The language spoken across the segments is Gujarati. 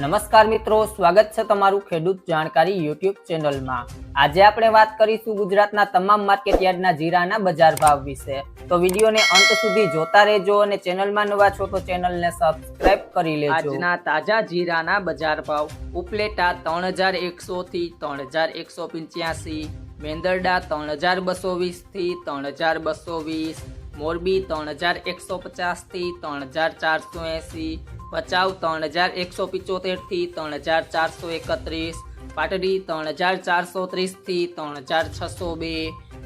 નમસ્કાર મિત્રો, સ્વાગત છે તમારું ખેડૂત જાણકારી યુટ્યુબ ચેનલમાં. આજે આપણે વાત કરીશું ગુજરાતના તમામ માર્કેટયાર્ડના જીરાના બજાર ભાવ વિશે. તો વિડીયોને અંત સુધી જોતા રહેજો અને ચેનલમાં નવા છો તો ચેનલને સબસ્ક્રાઇબ કરી લેજો. આજના તાજા જીરાના બજાર ભાવ. ઉપલેટા ત્રણ હજાર એકસો થી ત્રણ હજાર એકસો પંચ્યાસી, મેંદરડા ત્રણ હજાર બસો વીસથી ત્રણ હજાર બસો વીસ, મોરબી ત્રણ હજાર એકસો પચાસથી ત્રણ હજાર ચારસો એંસી ભચાઉ ત્રણ હજાર એકસો પિચોતેરથી ત્રણ હજાર ચારસો એકત્રીસ પાટડી ત્રણ હજાર ચારસો ત્રીસથી ત્રણ હજાર છસો બે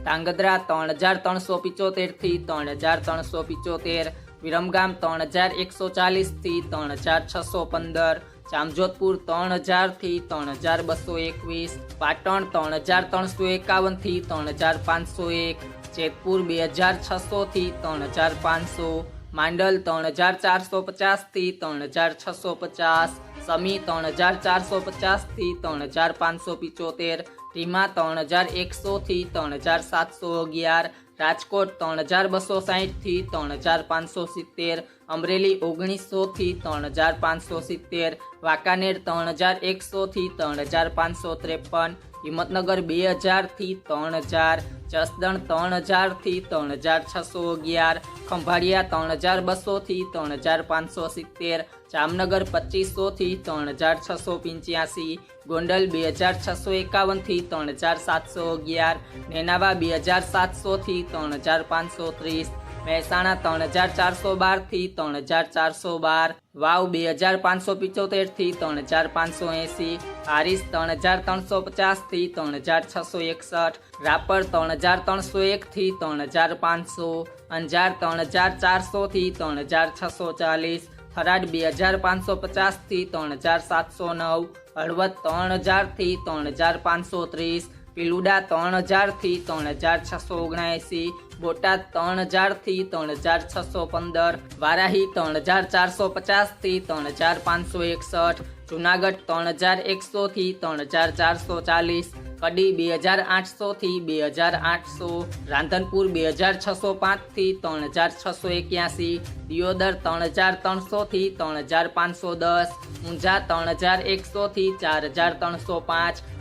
ધાંગધ્રા ત્રણ હજાર ત્રણસો પિચોતેરથી ત્રણ હજાર ત્રણસો પિચોતેર વિરમગામ ત્રણ હજાર એકસો ચાલીસથી ત્રણ હજાર છસો પંદર જામજોધપુર ત્રણ હજારથી ત્રણ હજાર બસો એકવીસ પાટણ ત્રણ હજાર ત્રણસો એકાવનથી ત્રણ હજાર પાંચસો એક જેતપુર બે હજાર છસોથી ત્રણ હજાર પાંચસો માંડલ ત્રણ હજાર ચારસો પચાસથી ત્રણ હજાર છસો પચાસ સમી ત્રણ હજાર ચારસો પચાસથી ત્રણ હજાર પાંચસો પિચોતેર રીમા ત્રણ હજાર એકસો થી ત્રણ હજાર સાતસો અગિયાર રાજકોટ ત્રણ હજાર બસો સાહીઠથી ત્રણ હજાર પાંચસો સિત્તેર અમરેલી ઓગણીસો થી ત્રણ હજાર પાંચસો સિત્તેર વાંકાનેર ત્રણ હજાર એકસો થી ત્રણ હજાર પાંચસો ત્રેપન હિંમતનગર બે હજારથી ત્રણ હજાર, જસદણ ત્રણ હજારથી ત્રણ હજાર છસો અગિયાર, ખંભાળિયા ત્રણ હજાર બસોથી ત્રણ હજાર પાંચસો સિત્તેર, જામનગર પચીસોથી ત્રણ હજાર છસો પંચ્યાસી, ગોંડલ બે હજાર છસો એકાવનથી ત્રણ હજાર સાતસો અગિયાર, નેનાવા બે હજાર સાતસોથી ત્રણ હજાર પાંચસો ત્રીસ મહેસાણા ત્રણ હજાર ચારસો બારથી ત્રણ હજાર ચારસો બાર વાવ બે હજાર પાંચસો પિચોતેરથી ત્રણ હજાર પાંચસો એંસી હારીસ ત્રણ હજાર ત્રણસો પચાસથી ત્રણ હજાર છસો એકસઠ રાપર ત્રણ હજાર ત્રણસો એક થી ત્રણ હજાર પાંચસો અંજાર ત્રણ હજાર ચારસો થી ત્રણ હજાર છસો ચાલીસ થરાદ બે હજાર પાંચસો પચાસથી ત્રણ હજાર સાતસો નવ હળવદ ત્રણ હજારથી ત્રણ હજાર પાંચસો ત્રીસ પીલુડા ત્રણ હજારથી ત્રણ હજાર છસો ઓગણએંસી બોટાદ ત્રણ હજારથી ત્રણ હજાર છસો પંદર વારાહી ત્રણ હજાર ચારસો પચાસથી ત્રણ હજાર પાંચસો એકસઠ જુનાગઢ ત્રણ હજાર એકસોથી ત્રણ હજાર ચારસો ચાલીસ કડી બે હજાર આઠસોથી બે હજાર આઠસો રાંધનપુર બે હજાર છસો પાંચથી ત્રણ હજાર છસો એક્યાસી દિયોદર ત્રણ હજાર ત્રણસોથી ત્રણ હજાર પાંચસો દસ ઊંઝા ત્રણ હજાર એકસોથી ચાર હજાર ત્રણસો પાંચ